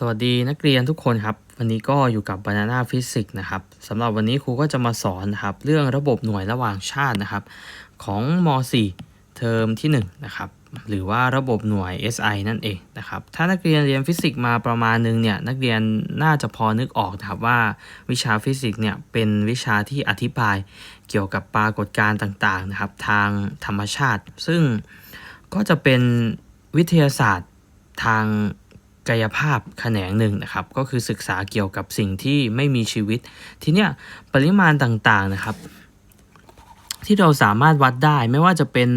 สวัสดีนักเรียนทุกคนครับ วันนี้ก็อยู่กับ Banana Physics นะครับสำหรับวันนี้ครูก็จะมาสอนนะครับเรื่องระบบหน่วยระหว่างชาตินะครับ ของม .4 เทอมที่1นะครับหรือว่าระบบหน่วย SI นั่นเองนะครับถ้านักเรียนเรียนฟิสิกส์มาประมาณนึงเนี่ยนักเรียนน่าจะพอนึกออกนะครับว่าวิชาฟิสิกส์เนี่ยเป็นวิชาที่อธิบายเกี่ยวกับปรากฏการณ์ต่างๆนะครับทางธรรมชาติ ซึ่งก็จะเป็นวิทยาศาสตร์ทาง กายภาพแขนงหนึ่งนะครับ ก็คือศึกษาเกี่ยวกับสิ่งที่ไม่มีชีวิต ทีเนี้ยปริมาณต่างๆนะครับ ที่เราสามารถวัดได้ไม่ว่าจะเป็น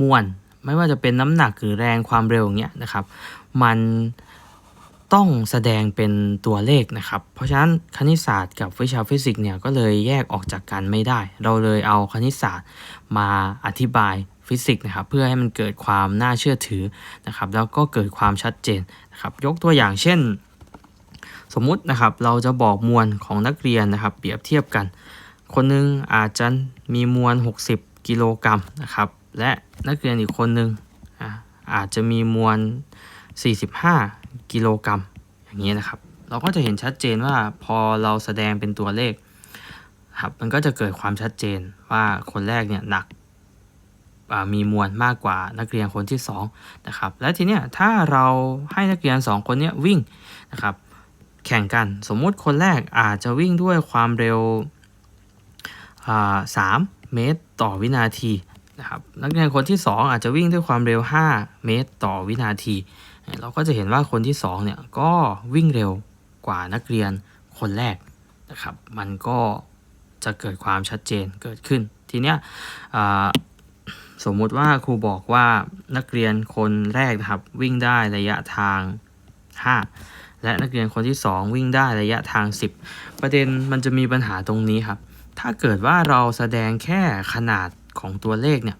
มวลไม่ว่าจะเป็นน้ำหนักหรือแรงความเร็วเงี้ยนะครับ มันต้องแสดงเป็นตัวเลขนะครับ เพราะฉะนั้นคณิตศาสตร์กับวิชาฟิสิกส์เนี่ยก็เลยแยกออกจากกันไม่ได้ เราเลยเอาคณิตศาสตร์มาอธิบาย ฟิสิกส์นะครับเพื่อให้มันเกิดความน่าเชื่อถือนะครับแล้วก็เกิดความชัดเจนนะครับยกตัวอย่างเช่น สมมุตินะครับเราจะบอกมวลของนักเรียนนะครับ เปรียบเทียบกัน คนหนึงอาจจะมีมวล 60 กิโลกรัมนะครับและนักเรียนอีกคนหนึงอะอาจจะมีมวล 45 กิโลกรัมอย่างนี้นะครับ เราก็จะเห็นชัดเจนว่าพอเราแสดงเป็นตัวเลขครับมันก็จะเกิดความชัดเจนว่าคนแรกเนี่ยหนัก มีมวลมากกว่านักเรียนคนที่2นะครับและทีเนี้ยถ้าเราให้นักเรียน 2 คนเนี้ยวิ่งนะครับแข่งกันสมมุติคนแรกอาจจะวิ่งด้วยความเร็วอ่า3เมตรต่อวินาทีนะครับนักเรียนคนที่ 2 อาจจะวิ่งด้วยความเร็ว 5 เมตรต่อวินาที เราก็จะเห็นว่าคนที่2เนี่ยก็วิ่งเร็วกว่านักเรียนคนแรกนะครับมันก็จะเกิดความชัดเจนเกิดขึ้น ทีเนี้ย สมมุติว่าครูบอกว่านักเรียนคนแรกนะครับ วิ่งได้ระยะทาง 5 และนักเรียนคนที่ 2 วิ่งได้ระยะทาง 10 ประเด็นมันจะมีปัญหาตรงนี้ครับ ถ้าเกิดว่าเราแสดงแค่ขนาดของตัวเลขเนี่ย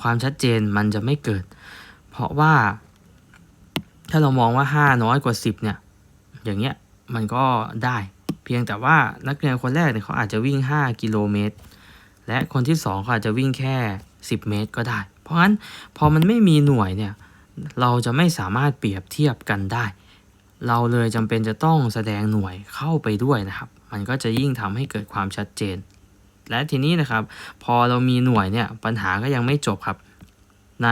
ความชัดเจนมันจะไม่เกิด เพราะว่า ถ้าเรามองว่า 5 น้อยกว่า 10เนี่ยอย่างเงี้ยมันก็ได้ เพียงแต่ว่านักเรียนคนแรกเนี่ยเขาอาจจะวิ่ง 5 กิโลเมตร และคนที่ 2 เขาอาจจะวิ่งแค่ 10 เมตรก็ได้ เพราะฉะนั้นพอมันไม่มีหน่วยเนี่ยเราจะไม่สามารถเปรียบเทียบกันได้ เราเลยจำเป็นจะต้องแสดงหน่วยเข้าไปด้วยนะครับ มันก็จะยิ่งทำให้เกิดความชัดเจน และทีนี้นะครับ พอเรามีหน่วยเนี่ยปัญหาก็ยังไม่จบครับ ใน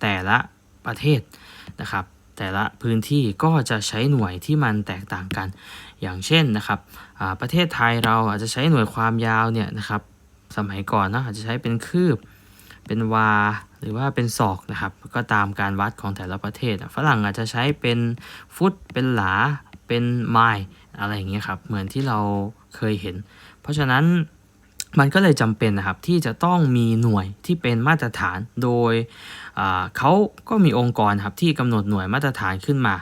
แต่ละประเทศนะครับ แต่ละพื้นที่ก็จะใช้หน่วยที่มันแตกต่างกัน อย่างเช่นนะครับประเทศไทยเราอาจจะใช้หน่วยความยาวเนี่ยนะครับ สมัยก่อนเนะอาจจะใช้เป็นคืบ เป็นวา หรือว่าเป็นศอกนะครับ ก็ตามการวัดของแต่ละประเทศ ฝรั่งอาจจะใช้เป็นฟุต เป็นหลา เป็นไมล์อะไรอย่างเงี้ยครับ เหมือนที่เราเคยเห็น เพราะฉะนั้นมันก็เลยจำเป็นนะครับที่จะต้องมีหน่วยที่เป็นมาตรฐานโดยเขาก็มีองค์กรครับที่กำหนดหน่วยมาตรฐานขึ้นมา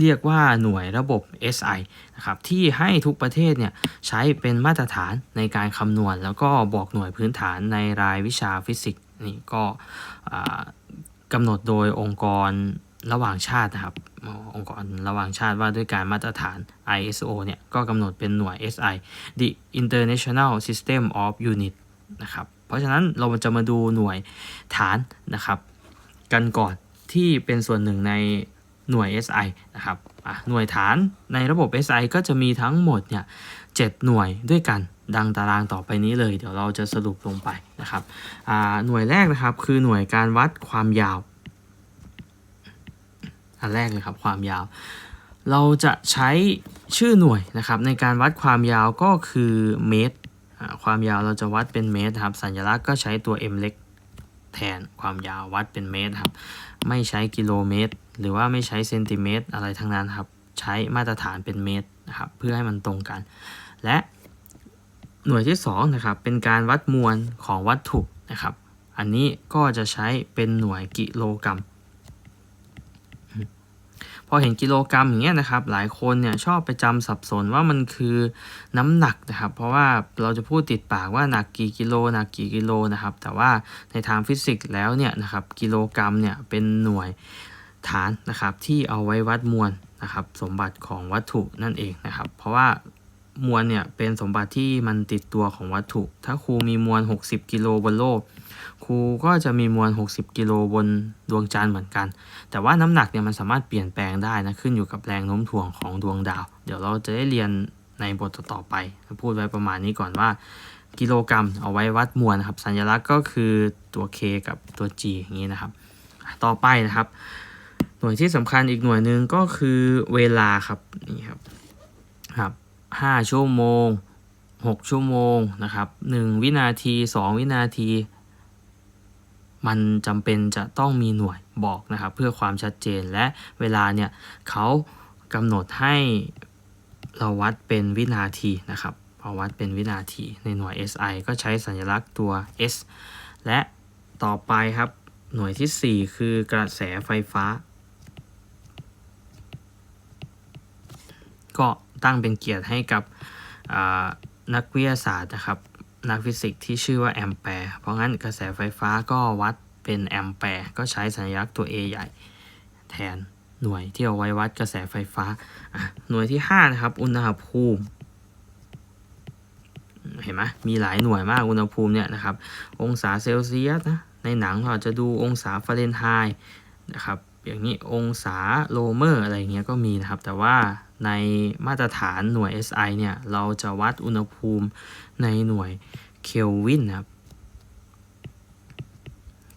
เรียกว่าหน่วยระบบ SI นะครับที่ให้ทุกประเทศเนี่ยใช้เป็นมาตรฐานในการคำนวณ แล้วก็บอกหน่วยพื้นฐานในรายวิชาฟิสิกส์นี่ก็กำหนดโดยองค์กรระหว่างชาตินะครับอ๋อองค์กรระหว่างชาติว่าด้วยการมาตรฐาน ISO เนี่ยก็กำหนดเป็นหน่วย SI the International System of Unit นะครับเพราะฉะนั้นเราจะมาดูหน่วยฐานนะครับ กันก่อนที่เป็นส่วนหนึ่งใน หน่วย SI นะครับอะหน่วยฐานในระบบ SI ก็จะมีทั้งหมดเนี่ย7หน่วยด้วยกันดังตารางต่อไปนี้เลย เดี๋ยวเราจะสรุปลงไปนะครับอ่าหน่วยแรกนะครับคือหน่วยการวัดความยาว อันแรกเลยครับความยาว เราจะใช้ชื่อหน่วยนะครับในการวัดความยาวก็คือเมตร ความยาวเราจะวัดเป็นเมตรครับสัญลักษณ์ก็ใช้ตัว m เล็กแทนความยาววัดเป็นเมตรครับไม่ใช้กิโลเมตร หรือว่าไม่ใช้เซนติเมตรอะไรทั้งนั้นครับ ใช้มาตรฐานเป็นเมตรนะครับเพื่อให้มันตรงกัน และหน่วยที่2นะครับเป็นการวัดมวลของวัตถุนะครับ อันนี้ก็จะใช้เป็นหน่วยกิโลกรัมพอเห็นกิโลกรัมอย่างเงี้ยนะครับ หลายคนเนี่ยชอบไปจำสับสนว่ามันคือน้ำหนักนะครับ เพราะว่าเราจะพูดติดปากว่าหนักกี่กิโลหนักกี่กิโลนะครับ แต่ว่าในทางฟิสิกส์แล้วเนี่ยนะครับกิโลกรัมเนี่ยเป็นหน่วย ฐานนะครับที่เอาไว้วัดมวลนะครับสมบัติของวัตถุนั่นเองนะครับ เพราะว่ามวลเนี่ยเป็นสมบัติที่มันติดตัวของวัตถุ ถ้าครูมีมวล 60 กิโลบนโลก ครูก็จะมีมวล 60 กิโลบนดวงจันทร์เหมือนกัน แต่ว่าน้ำหนักเนี่ยมันสามารถเปลี่ยนแปลงได้นะขึ้นอยู่กับแรงโน้มถ่วงของดวงดาว เดี๋ยวเราจะได้เรียนในบทต่อไป พูดไว้ประมาณนี้ก่อนว่า กิโลกรัมเอาไว้วัดมวลนะครับ สัญลักษณ์ก็คือตัว K กับตัว G อย่างนี้นะครับ ต่อไปนะครับ หน่วยที่สำคัญอีกหน่วยหนึ่งก็คือเวลาครับนี่ครับครับห้าชั่วโมงหกชั่วโมงนะครับหนึ่งวินาทีสองวินาที มันจำเป็นจะต้องมีหน่วยบอกนะครับ เพื่อความชัดเจนและเวลาเนี่ยเขากำหนดให้เราวัดเป็นวินาทีนะครับพอวัดเป็นวินาทีในหน่วย SI ก็ใช้สัญลักษณ์ตัว S และต่อไปครับหน่วยทีสี่4 คือกระแสไฟฟ้า ก็ตั้งเป็นเกียรติให้กับนักวิทยาศาสตร์นะครับ นักฟิสิกส์ที่ชื่อว่าแอมแปร์ เพราะงั้นกระแสไฟฟ้าก็วัดเป็นแอมแปร์ ก็ใช้สัญลักษณ์ตัว A ใหญ่แทนหน่วยที่เอาไว้วัดกระแสไฟฟ้า หน่วยที่5นะครับ อุณหภูมิ เห็นไหมมีหลายหน่วยมาก อุณหภูมิเนี่ยนะครับ องศาเซลเซียสนะ ในหนังเราจะดูองศาฟาเรนไฮต์นะครับ อย่างนี้องศาโลเมอร์อะไรเงี้ยก็มีนะครับ แต่ว่าในมาตรฐานหน่วย SI เนี่ย เราจะวัดอุณหภูมิในหน่วยเคลวินนะครับ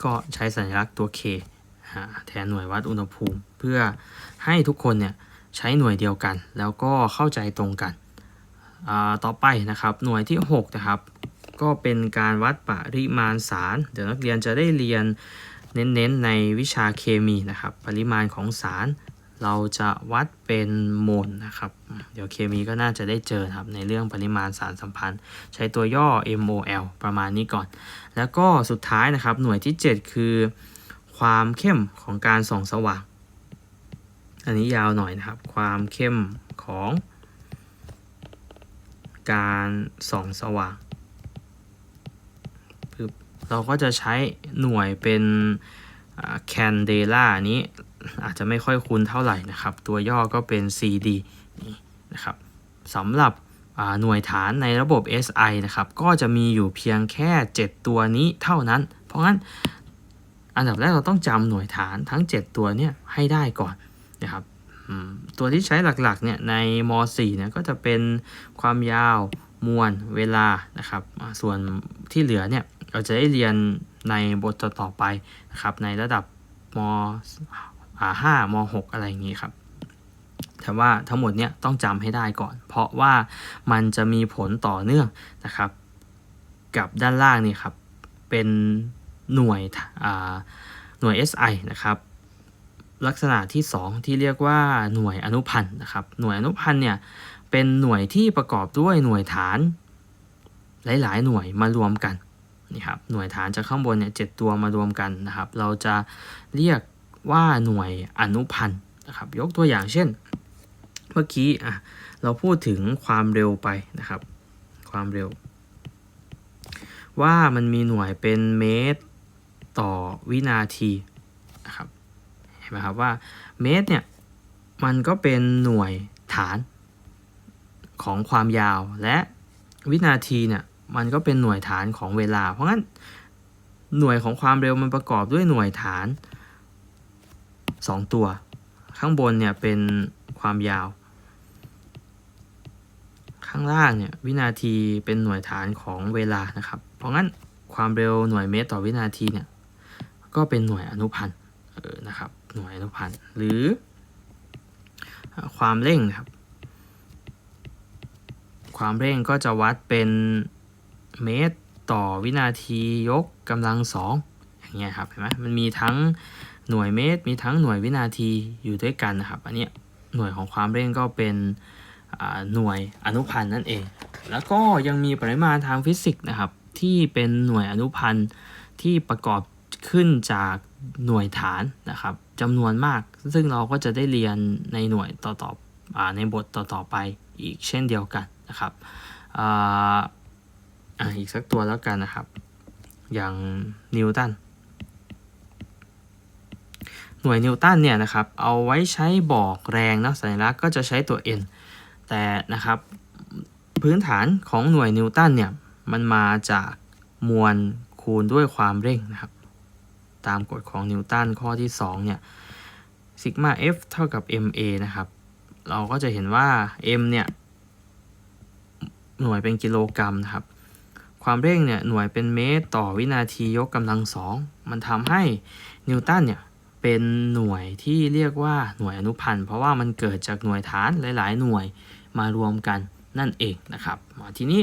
ก็ใช้สัญลักษณ์ตัว K แทนหน่วยวัดอุณหภูมิ เพื่อให้ทุกคนเนี่ยใช้หน่วยเดียวกัน แล้วก็เข้าใจตรงกันต่อไปนะครับหน่วยที่ 6 นะครับ ก็เป็นการวัดปริมาณสาร เดี๋ยวนักเรียนจะได้เรียน เน้นๆในวิชาเคมีนะครับ ปริมาณของสาร เราจะวัดเป็นโมลนะครับ เดี๋ยวเคมีก็น่าจะได้เจอครับในเรื่องปริมาณสารสัมพันธ์ ใช้ตัวย่อ MOL ประมาณนี้ก่อน แล้วก็สุดท้ายนะครับ หน่วยที่ 7 คือ ความเข้มของการส่องสว่าง อันนี้ยาวหน่อยนะครับ ความเข้มของการส่องสว่าง เราก็จะใช้หน่วยเป็นแคนเดล่านี้อาจจะไม่ค่อยคุ้นเท่าไหร่นะครับ ตัวย่อก็เป็น CD นี่นะครับสำหรับหน่วยฐานในระบบ SI นะครับ ก็จะมีอยู่เพียงแค่ 7 ตัวนี้เท่านั้น เพราะงั้นอันดับแรกเราต้องจำหน่วยฐานทั้ง 7 ตัวเนี่ยให้ได้ก่อนนะครับตัวที่ใช้หลักๆเนี่ยในม .4 เนี่ยก็จะเป็นความยาวมวลเวลานะครับ ส่วนที่เหลือเนี่ย เราจะได้เรียนในบทต่อไปนะครับในระดับมห้ามหกอะไรอย่างนี้ครับแต่ว่าทั้งหมดเนี่ยต้องจำให้ได้ก่อน เพราะว่ามันจะมีผลต่อเนื่องนะครับ กับด้านล่างนี่ครับ เป็นหน่วยหน่วย SI นะครับ ลักษณะที่ 2 ที่เรียกว่าหน่วยอนุพันธ์นะครับ หน่วยอนุพันธ์เนี่ยเป็นหน่วยที่ประกอบด้วยหน่วยฐาน หลาย ๆ หน่วยมารวมกัน นี่ครับหน่วยฐานจากข้างบนเนี่ยเตัวมารวมกันนะครับ เราจะเรียกว่าหน่วยอนุพันธ์นะครับ ยกตัวอย่างเช่น เมื่อกี้อะเราพูดถึงความเร็วไปนะครับ ความเร็ว ว่ามันมีหน่วยเป็นเมตรต่อวินาทีนะครับเห็นไหมครับว่าเมตรเนี่ยมันก็เป็นหน่วยฐานของความยาวและวินาทีเนี่ย มันก็เป็นหน่วยฐานของเวลา เพราะงั้นหน่วยของความเร็วมันประกอบด้วยหน่วยฐาน 2 ตัว ข้างบนเนี่ยเป็นความยาว ข้างล่างเนี่ยวินาทีเป็นหน่วยฐานของเวลานะครับ เพราะงั้นความเร็วหน่วยเมตรต่อวินาทีเนี่ยก็เป็นหน่วยอนุพันธ์นะครับหน่วยอนุพันธ์หรือ ความเร่งนะครับ ความเร่งก็จะวัดเป็น เมตรต่อวินาทียกกำลังสองอย่างเงี้ยครับเห็นไหมมันมีทั้งหน่วยเมตร มีทั้งหน่วยวินาทีอยู่ด้วยกันนะครับ อันนี้หน่วยของความเร่งก็เป็นหน่วยอนุพันธ์นั่นเอง แล้วก็ยังมีปริมาณทางฟิสิกส์นะครับ ที่เป็นหน่วยอนุพันธ์ที่ประกอบขึ้นจากหน่วยฐานนะครับจำนวนมาก ซึ่งเราก็จะได้เรียนในหน่วยต่อๆในบทต่อๆไปอีกเช่นเดียวกันนะครับ อีกสักตัวแล้วกันนะครับ อย่างนิวตันหน่วยนิวตันเนี่ยนะครับเอาไว้ใช้บอกแรงนะสัญลักษณ์ก็จะใช้ตัว n แต่นะครับพื้นฐานของหน่วยนิวตันเนี่ยมันมาจากมวลคูณด้วยความเร่งนะครับตามกฎของนิวตันข้อที่2เนี่ยซิกมา F เท่ากับ ma นะครับเราก็จะเห็นว่า m เนี่ยหน่วยเป็นกิโลกรัมนะครับ ความเร่งเนี่ยหน่วยเป็นเมตรต่อวินาทียกกำลังสองมันทำให้นิวตันเนี่ยเป็นหน่วยที่เรียกว่าหน่วยอนุพันธ์ เพราะว่ามันเกิดจากหน่วยฐานหลาย ๆ หน่วยมารวมกันนั่นเองนะครับทีนี้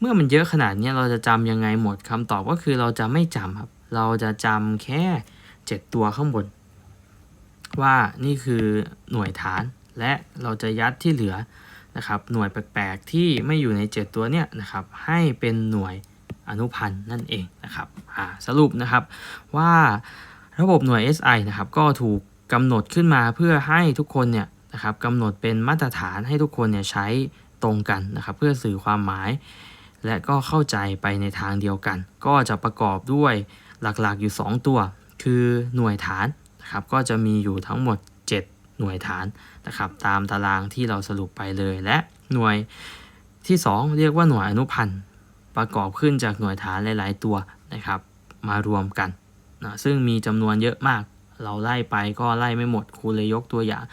เมื่อมันเยอะขนาดนี้เราจะจำยังไงหมดคำตอบก็คือเราจะไม่จำครับ เราจะจำแค่ 7 ตัวข้างบน ว่านี่คือหน่วยฐานและเราจะยัดที่เหลือ นะครับหน่วยแปลกๆที่ไม่อยู่ใน 7 ตัวเนี้ยนะครับให้เป็นหน่วยอนุพันธ์นั่นเองนะครับสรุปนะครับว่าระบบหน่วย SI นะครับก็ถูกกำหนดขึ้นมาเพื่อให้ทุกคนเนี่ยนะครับกำหนดเป็นมาตรฐานให้ทุกคนเนี่ยใช้ตรงกันนะครับเพื่อสื่อความหมาย และก็เข้าใจไปในทางเดียวกัน ก็จะประกอบด้วยหลักๆอยู่ 2 ตัว คือหน่วยฐานนะครับก็จะมีอยู่ทั้งหมด หน่วยฐานนะครับ ตามตารางที่เราสรุปไปเลย และหน่วยที่ 2 เรียกว่าหน่วยอนุพันธ์ประกอบขึ้นจากหน่วยฐานหลาย ๆ ตัวนะครับ มารวมกันนะซึ่งมีจำนวนเยอะมาก เราไล่ไปก็ไล่ไม่หมดครูเลยยกตัวอย่าง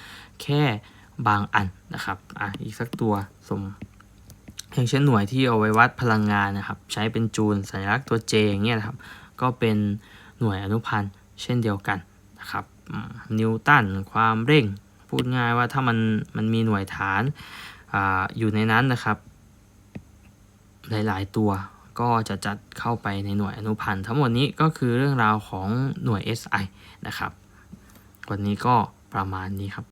แค่บางอันนะครับอะอีกสักตัวสมอย่างเช่นหน่วยที่เอาไว้วัดพลังงานนะครับ ใช้เป็นจูลสัญลักษณ์ตัว J อย่างเงี้ยนะครับ ก็เป็นหน่วยอนุพันธ์เช่นเดียวกันนะครับ นิวตันความเร่ง พูดง่ายว่าถ้ามันมันมีหน่วยฐานออยู่ในนั้นนะครับ หลายๆ ตัวก็จะจัดเข้าไปในหน่วยอนุพันธ์ทั้งหมดนี้ก็คือเรื่องราวของหน่วย SI นะครับ วันนี้ก็ประมาณนี้ครับ